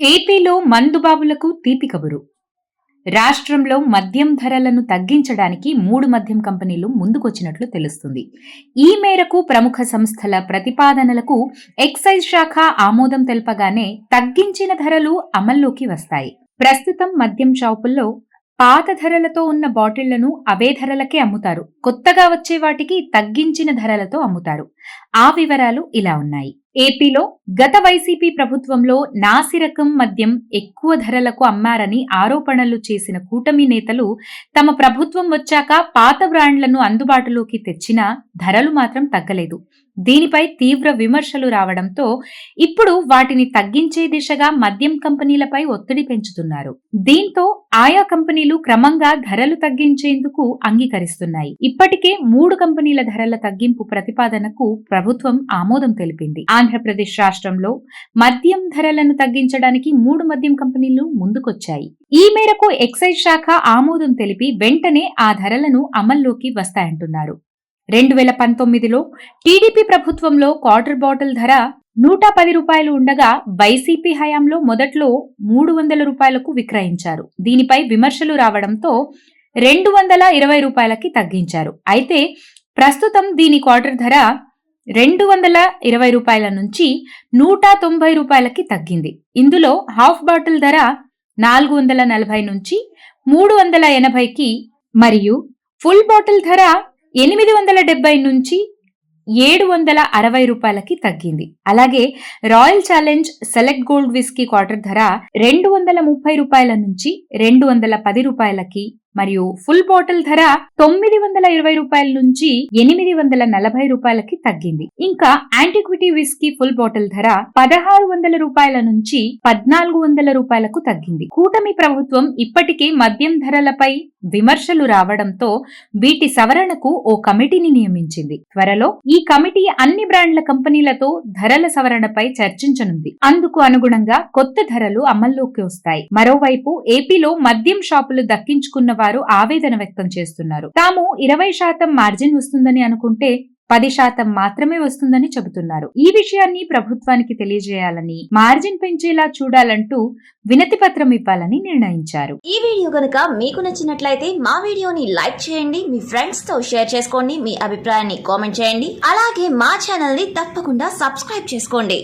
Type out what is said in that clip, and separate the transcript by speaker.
Speaker 1: ఏపీలో మందుబాబులకు తీపి కబురు. రాష్ట్రంలో మద్యం ధరలను తగ్గించడానికి మూడు మద్యం కంపెనీలు ముందుకొచ్చినట్లు తెలుస్తుంది. ఈ మేరకు ప్రముఖ సంస్థల ప్రతిపాదనలకు ఎక్సైజ్ శాఖ ఆమోదం తెలపగానే తగ్గించిన ధరలు అమల్లోకి వస్తాయి. ప్రస్తుతం మద్యం షాపుల్లో పాత ధరలతో ఉన్న బాటిళ్ళను అవే ధరలకే అమ్ముతారు. కొత్తగా వచ్చే వాటికి తగ్గించిన ధరలతో అమ్ముతారు. ఆ వివరాలు ఇలా ఉన్నాయి. ఏపీలో గత వైసీపీ ప్రభుత్వంలో నాసిరకం మద్యం ఎక్కువ ధరలకు అమ్మారని ఆరోపణలు చేసిన కూటమి నేతలు తమ ప్రభుత్వం వచ్చాక పాత బ్రాండ్లను అందుబాటులోకి తెచ్చినా ధరలు మాత్రం తగ్గలేదు. దీనిపై తీవ్ర విమర్శలు రావడంతో ఇప్పుడు వాటిని తగ్గించే దిశగా మద్యం కంపెనీలపై ఒత్తిడి పెంచుతున్నారు. దీంతో ఆయా కంపెనీలు క్రమంగా ధరలు తగ్గించేందుకు అంగీకరిస్తున్నాయి. ఇప్పటికే మూడు కంపెనీల ధరల తగ్గింపు ప్రతిపాదనకు ప్రభుత్వం ఆమోదం తెలిపింది. ఆంధ్రప్రదేశ్ రాష్ట్రంలో మద్యం ధరలను తగ్గించడానికి మూడు మద్యం కంపెనీలు ముందుకొచ్చాయి. ఈ మేరకు ఎక్సైజ్ శాఖ ఆమోదం తెలిపి వెంటనే ఆ ధరలను అమల్లోకి వస్తాయంటున్నారు. రెండు వేల పంతొమ్మిదిలో టీడీపీ ప్రభుత్వంలో క్వార్టర్ బాటిల్ ధర నూట పది రూపాయలు ఉండగా వైసీపీ హయాంలో మొదట్లో మూడు వందల రూపాయలకు విక్రయించారు. దీనిపై విమర్శలు రావడంతో రెండు వందల ఇరవై రూపాయలకి తగ్గించారు. అయితే ప్రస్తుతం దీని క్వార్టర్ ధర రెండు వందల ఇరవై రూపాయల నుంచి నూట తొంభై రూపాయలకి తగ్గింది. ఇందులో హాఫ్ బాటిల్ ధర నాలుగు వందల నలభై నుంచి మూడు వందల ఎనభైకి మరియు ఫుల్ బాటిల్ ధర ఎనిమిది వందల డెబ్బై నుంచి ఏడు వందల అరవై రూపాయలకి తగ్గింది. అలాగే Royal Challenge select gold whisky quarter ధర రెండు వందల ముప్పై రూపాయల నుంచి రెండు వందల పది రూపాయలకి మరియు ఫుల్ బాటిల్ ధర తొమ్మిది వందల ఇరవై రూపాయల నుంచి ఎనిమిది వందల నలభై రూపాయలకి తగ్గింది. ఇంకా యాంటిక్విటీ విస్కీ ఫుల్ బాటిల్ ధర పదహారు వందల రూపాయల నుంచి పద్నాలుగు వందల రూపాయలకు తగ్గింది. కూటమి ప్రభుత్వం ఇప్పటికే మద్యం ధరలపై విమర్శలు రావడంతో వీటి సవరణకు ఓ కమిటీని నియమించింది. త్వరలో ఈ కమిటీ అన్ని బ్రాండ్ల కంపెనీలతో ధరల సవరణపై చర్చించనుంది. అందుకు అనుగుణంగా కొత్త ధరలు అమల్లోకి వస్తాయి. మరోవైపు ఏపీలో మద్యం షాపులు దక్కించుకున్న వారు ఆవేదన వ్యక్తం చేస్తున్నారు. తాము ఇరవై శాతం మార్జిన్ వస్తుందని అనుకుంటే పది శాతం మాత్రమే వస్తుందని చెబుతున్నారు. ఈ విషయాన్ని ప్రభుత్వానికి తెలియజేయాలని మార్జిన్ పెంచేలా చూడాలంటూ వినతి పత్రం ఇవ్వాలని నిర్ణయించారు.
Speaker 2: ఈ వీడియో కనుక మీకు నచ్చినట్లయితే మా వీడియోని లైక్ చేయండి మీ ఫ్రెండ్స్తో షేర్ చేసుకోండి మీ అభిప్రాయాన్ని కామెంట్ చేయండి అలాగే మా ఛానల్ని తప్పకుండా సబ్స్క్రైబ్ చేసుకోండి.